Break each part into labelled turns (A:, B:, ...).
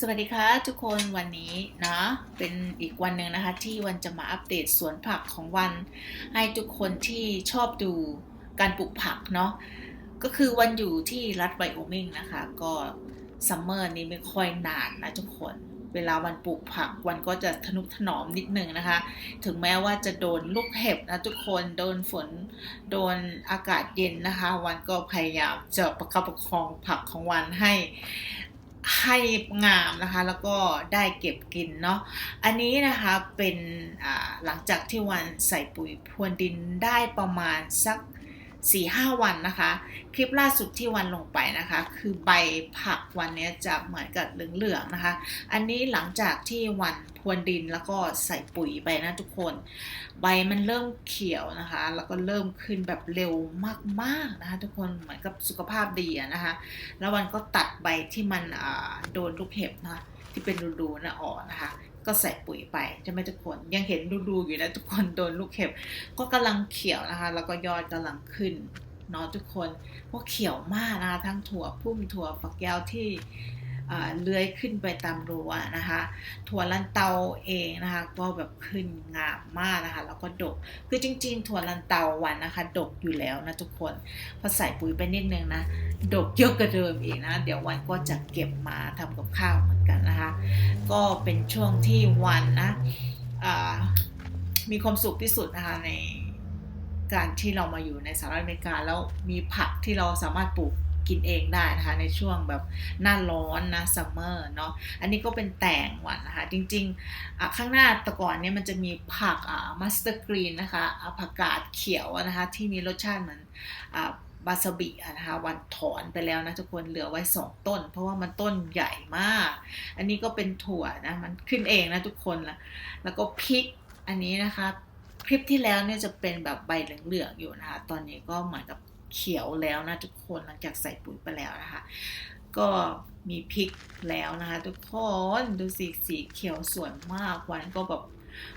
A: สวัสดีค่ะทุกคนวันนี้นะเป็นอีกวันหนึ่งนะคะ ที่วันจะมาอัปเดตสวนผักของวัน ให้ทุกคนที่ชอบดูการปลูกผักเนาะก็คือวันอยู่ที่รัฐไวโอมิงนะคะ ก็ซัมเมอร์นี้ไม่ค่อยนานนะทุกคน เวลาวันปลูกผักวันก็จะทนุถนอมนิดนึงนะคะ ถึงแม้ว่าจะโดนลูกเห็บนะทุกคนโดนฝนโดนอากาศเย็นนะคะ วันก็พยายามจะประคับประคองผักของวันให้ ให้งามนะคะแล้วก็ได้เก็บกินเนาะอันนี้นะคะเป็นหลังจากที่วันใส่ปุ๋ยพรวนดินได้ประมาณสัก 4ีหวันนะคะ คลิปล่าสุดที่วันลงไปนะคะ คือใบผักวันนี้จะเหมือนกับเหลืองๆนะคะ อันนี้หลังจากที่วันพรวนดินแล้วก็ใส่ปุ๋ยไปนะทุกคน ใบมันเริ่มเขียวนะคะ แล้วก็เริ่มขึ้นแบบเร็วมากๆนะคะ ทุกคนเหมือนกับสุขภาพดีนะคะ แล้ววันก็ตัดใบที่มันโดนลูกเห็บนะที่เป็นรูๆนะออกนะคะ ก็ใส่ปุ๋ยไปใช่ไหมทุกคนยังเห็นดูๆอยู่นะทุกคนโดนลูกเห็บก็กำลังเขียวนะคะ แล้วก็ยอดกำลังขึ้นเนาะทุกคนพวกเขียวมากนะคะทั้งถั่วพุ่มถั่วฝักยาวที่เลื้อยขึ้นไปตามรั้วนะคะ ถั่วลันเตาเองนะคะก็แบบขึ้นงามมากนะคะ แล้วก็ดก คือจริง ๆ ถั่วลันเตาวันนะคะ ดกอยู่แล้วนะทุกคน พอใส่ปุ๋ยไปนิดนึงนะ ดกเยอะกว่าเดิมอีกนะ เดี๋ยววันก็จะเก็บมาทำกับข้าวเหมือน กันนะคะ ก็เป็นช่วงที่วันนะมีความสุขที่สุดนะคะในการที่เรามาอยู่ในสหรัฐอเมริกาแล้วมีผักที่เราสามารถปลูกกินเองได้นะคะในช่วงแบบหน้าร้อนนะซัมเมอร์เนาะอันนี้ก็เป็นแตงหวานนะคะ จริงๆข้างหน้าตะก่อนเนี่ยมันจะมีผักมัสเตอร์กรีนนะคะผักกาดเขียวนะคะที่มีรสชาติเหมือน บาสบินะคะวันถอนไปแล้วนะทุกคนเหลือไว้สองต้น เพราะว่ามันต้นใหญ่มาก อันนี้ก็เป็นถั่วนะมันขึ้นเองนะทุกคนละแล้วก็พริกอันนี้นะคะคลิปที่แล้วเนี่ยจะเป็นแบบใบเหลืองๆอยู่นะคะตอนนี้ก็เหมือนกับเขียวแล้วนะทุกคนหลังจากใส่ปุ๋ยไปแล้วนะคะ ก็มีพริกแล้วนะคะทุกคนดูสีสีเขียวสวยมากวันก็แบบ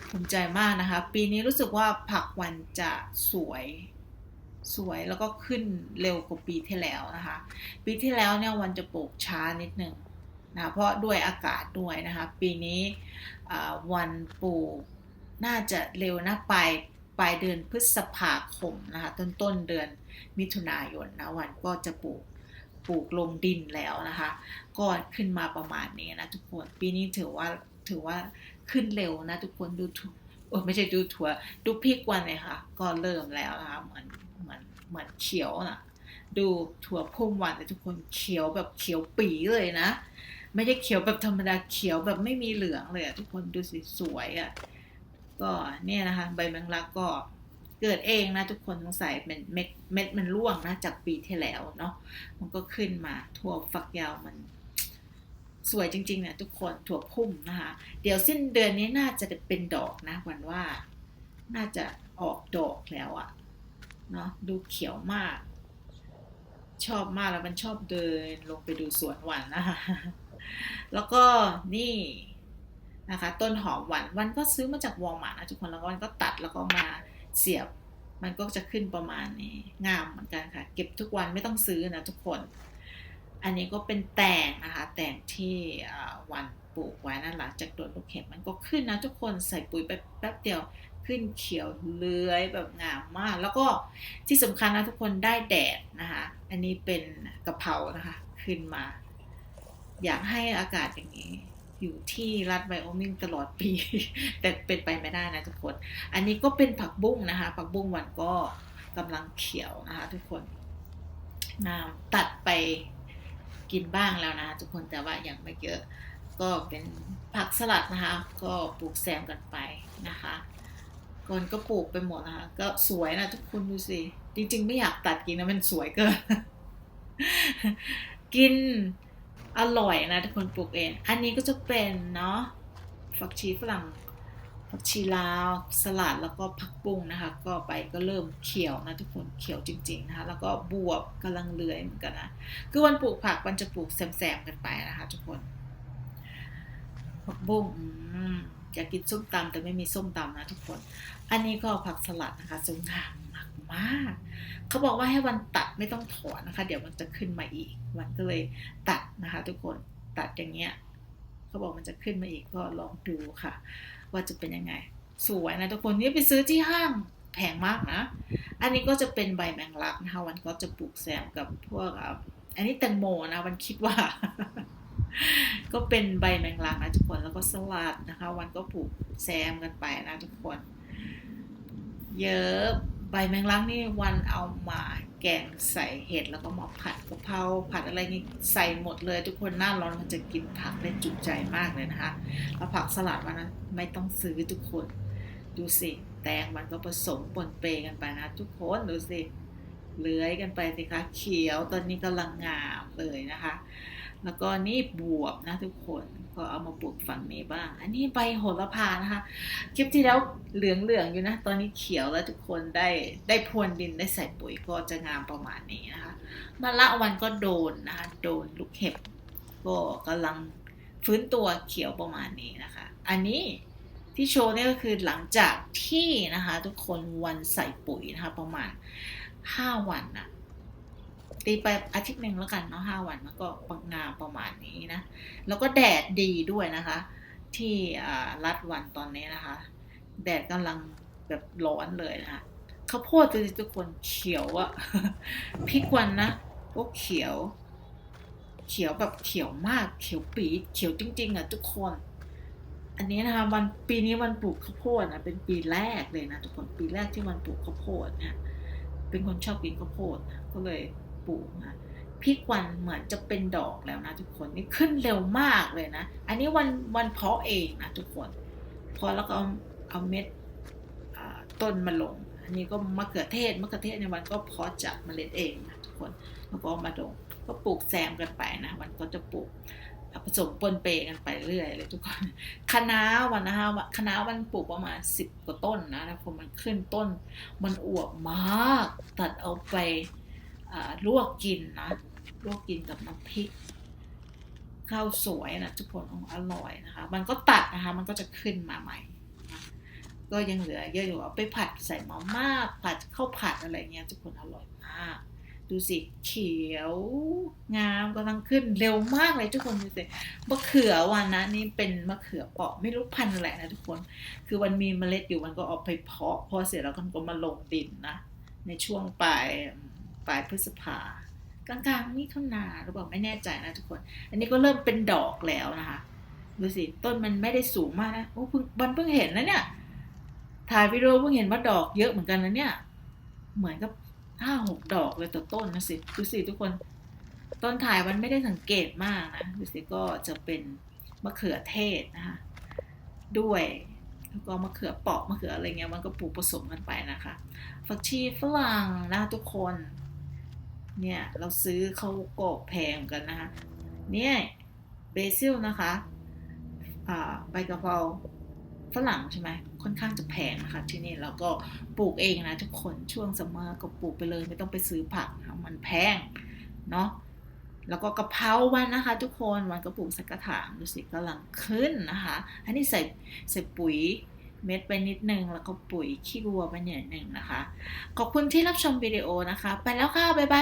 A: ภูมิใจมากนะคะ ปีนี้รู้สึกว่าผักวันจะสวย สวยแล้วก็ขึ้นเร็วกว่าปีที่แล้วนะคะ ปีที่แล้วเนี่ยวันจะปลูกช้านิดนึงนะเพราะด้วยอากาศด้วยนะคะ ปีนี้วันปลูกน่าจะเร็วนะปลายปลายเดือนพฤษภาคมนะคะต้นต้นเดือนมิถุนายนนะวันก็จะปลูกปลูกลงดินแล้วนะคะ ก็ขึ้นมาประมาณนี้นะทุกคนปีนี้ถือว่าถือว่าขึ้นเร็วนะทุกคนดู โอ้ไม่ใช่ดูถั่วดูพริกวันเลยค่ะ ก็เริ่มแล้วนะคะเหมือนเหมือนเหมือนเขียวนะดูถั่วพุ่มวันแต่ทุกคนเขียวแบบเขียวปีเลยนะ ไม่ใช่เขียวแบบธรรมดาเขียวแบบไม่มีเหลืองเลยทุกคนดูสิสวยอะ่ะก็เนี่ยนะคะ ใบแมงลักก็เกิดเองนะทุกคนสงสัยเป็นเม็ดเม็ดมันร่วงนะจากปีที่แล้วเนาะมันก็ขึ้นมาถั่วฝักยาวมัน สวยจริงๆนี่ยทุกคนถั่วพุ่มนะคะ เดี๋ยวสิ้นเดือนนี้น่าจะเป็นดอกนะวันว่า น่าจะออกดอกแล้วอะเนาะดูเขียวมาก ชอบมากแล้วมันชอบเดินลงไปดูสวนหวานนะคะ แล้วก็นี่นะคะ ต้นหอมหวานวันก็ซื้อมาจากวอลมาร์ทนะทุกคนแล้วก็วันก็ตัดแล้วก็มาเสียบ มันก็จะขึ้นประมาณนี้ งามเหมือนกันค่ะ เก็บทุกวันไม่ต้องซื้อนะทุกคน อันนี้ก็เป็นแตงนะคะแตงที่วันปลูกไว้นะหลังจากโดนลูกเห็บมันก็ขึ้นนะทุกคนใส่ปุ๋ยไปแป๊บเดียวขึ้นเขียวเลื้อยแบบงามมาก แล้วก็ที่สำคัญนะทุกคนได้แดดนะคะ อันนี้เป็นกะเพรานะคะ ขึ้นมา อยากให้อากาศอย่างนี้ อยู่ที่รัฐไวโอมิงตลอดปี แต่เป็นไปไม่ได้นะทุกคน อันนี้ก็เป็นผักบุ้งนะคะ ผักบุ้งวันก็กำลังเขียวนะคะ ทุกคนน้ำตัดไป กินบ้างแล้วนะทุกคนแต่ว่ายังไม่เยอะ ก็เป็นผักสลัดนะคะ ก็ปลูกแซมกันไปนะคะก่อนก็ปลูกไปหมดนะคะ ก็สวยนะทุกคนดูสิ จริง ๆ ไม่อยากตัดกินนะมันสวยเกิน กินอร่อยนะทุกคนปลูกเอง อันนี้ก็จะเป็นเนาะฝักชีฝรั่ง ผักชีลาวสลัดแล้วก็ผักบุ้งนะคะ ก็ไปก็เริ่มเขียวนะทุกคนเขียวจริงๆนะคะแล้วก็บวบกำลังเลื้อยเหมือนกันนะคือวันปลูกผักมันจะปลูกแซมๆกันไปนะคะ ทุกคนผักบุ้งอยากกินส้มตำแต่ไม่มีส้มตำนะทุกคน อันนี้ก็ผักสลัดนะคะสวยงามมากเขาบอกว่าให้วันตัดไม่ต้องถอนนะคะ เดี๋ยวมันจะขึ้นมาอีก วันก็เลยตัดนะคะ ทุกคนตัดอย่างเงี้ยเขาบอกมันจะขึ้นมาอีกก็ลองดูค่ะ ว่าจะเป็นยังไง สวยนะทุกคนนี่ไปซื้อที่ห้างแพงมากนะ อันนี้ก็จะเป็นใบแมงลักนะคะ วันก็จะปลูกแซมกับพวกอันนี้แตงโมนะวันคิดว่า ก็เป็นใบแมงลักนะทุกคนแล้วก็สลัดนะคะ วันก็ปลูกแซมกันไปนะทุกคน เยอะ ใบแมงลักนี่วันเอามาแกงใส่เห็ดแล้วก็มาผัดกะเพราผัดอะไรนี่ใส่หมดเลย ทุกคนหน้าร้อนมันจะกินผักได้จุใจมากเลยนะคะแล้วผักสลัดวันนั้นไม่ต้องซื้อทุกคน ดูสิแตงมันก็ผสมปนเปกันไปนะ ทุกคนดูสิเลื้อยกันไปสิคะเขียวตอนนี้กำลังงามเลยนะคะ แล้วก็นี่บวบนะทุกคนก็เอามาปลูกฝั่งนี้บ้าง อันนี้ใบโหระพานะคะ คลิปที่แล้วเหลืองๆอยู่นะ ตอนนี้เขียวแล้วทุกคนได้ได้พรวนดินได้ใส่ปุ๋ยก็จะงามประมาณนี้นะคะมะละวันก็โดนนะคะโดนลูกเห็บ ก็กำลังฟื้นตัวเขียวประมาณนี้นะคะ อันนี้ที่โชว์นี่ก็คือหลังจากที่นะคะ ทุกคนวันใส่ปุ๋ยนะคะประมาณ 5 วันนะ ตีไปอาทิตย์หนึ่งแล้วกันเนาะห้าวันมันก็ปังงาประมาณนี้นะ แล้วก็แดดดีด้วยนะคะ ที่รัดวันตอนนี้นะคะ แดดกำลังแบบร้อนเลยนะคะข้าวโพดทุกคนเขียวอะพริกวันนะก็เขียว เขียวแบบเขียวมากเขียวปีเขียวจริง ๆอะทุกคน อันนี้นะคะวันปีนี้วันปลูกข้าวโพดนะเป็นปีแรกเลยนะทุกคนปีแรกที่วันปลูกข้าวโพดเนี่ยเป็นคนชอบกินข้าวโพดก็เลย ปลูกนะพริกวันเหมือนจะเป็นดอกแล้วนะทุกคนนี่ขึ้นเร็วมากเลยนะ อันนี้วันวันเพาะเองนะทุกคนพาะแล้วก็เอาเอาเม็ดต้นมาลง อันนี้ก็มะเขือเทศมะเขือเทศในวันก็เพาะจากเมล็ดเองนะทุกคนแล้วก็มาลงก็ปลูกแซมกันไปนะวันก็จะปลูกผสมปนเปกันไปเรื่อยเลยทุกคนคะน้าวันนะคะคะน้าวันปลูกประมาณสิบกว่าต้นนะแล้วพอมันขึ้นต้น มันอวบมาก ตัดเอาไป ลวกกินนะ ลวกกินกับน้ำพริกข้าวสวยนะทุกคนอร่อยนะคะ มันก็ตัดนะคะ มันก็จะขึ้นมาใหม่ ก็ยังเหลือเยอะอยู่เอาไปผัดใส่มาม่าผัดข้าวผัดอะไรเงี้ยทุกคนอร่อยมากดูสิเขียวงามกำลังขึ้นเร็วมากเลยทุกคนดูสิมะเขือวันนะนี่เป็นมะเขือเปาะไม่รู้พันธุ์อะไรนะทุกคน คือมันมีเมล็ดอยู่มันก็เอาไปเพาะพอเสร็จแล้วก็มาลงดินนะในช่วงปลาย ปลายพฤษภากลางๆนี่ข้างนาหรือเปล่าไม่แน่ใจนะทุกคน อันนี้ก็เริ่มเป็นดอกแล้วนะคะดูสิต้นมันไม่ได้สูงมากนะโอ้เพิ่งบันเพิ่งเห็นนะเนี่ยถ่ายวิดีโอเพิ่งเห็นว่าดอกเยอะเหมือนกันนะเนี่ย เหมือนกับห้าหกดอกเลยต่อต้นนะสิดูสิทุกคนต้นถ่ายมันไม่ได้สังเกตมากนะดูสิก็จะเป็นมะเขือเทศนะคะด้วยแล้วก็มะเขือเปาะมะเขืออะไรเงี้ยมันก็ปลูกผสมกันไปนะคะ ฝักชีฝรั่งนะทุกคน เนี่ยเราซื้อเขาก็แพงกันนะคะ เนี่ยเบซิลนะคะใบกะเพราฝรั่งใช่ไหมค่อนข้างจะแพงนะคะ ที่นี่เราก็ปลูกเองนะทุกคนช่วงซัมเมอร์ก็ปลูกไปเลยไม่ต้องไปซื้อผักนะมันแพงเนาะแล้วก็กะเพราวันนะคะ ทุกคนวันก็ปลูกส่กกระถางดูสิกำลังขึ้นนะคะ อันนี้ใส่ใส่ปุ๋ยเม็ดไปนิดนึง แล้วก็ปุ๋ยขี้วัวไปนิดนึงนะคะ ขอบคุณที่รับชมวิดีโอนะคะ ไปแล้วค่ะ บ๊ายบาย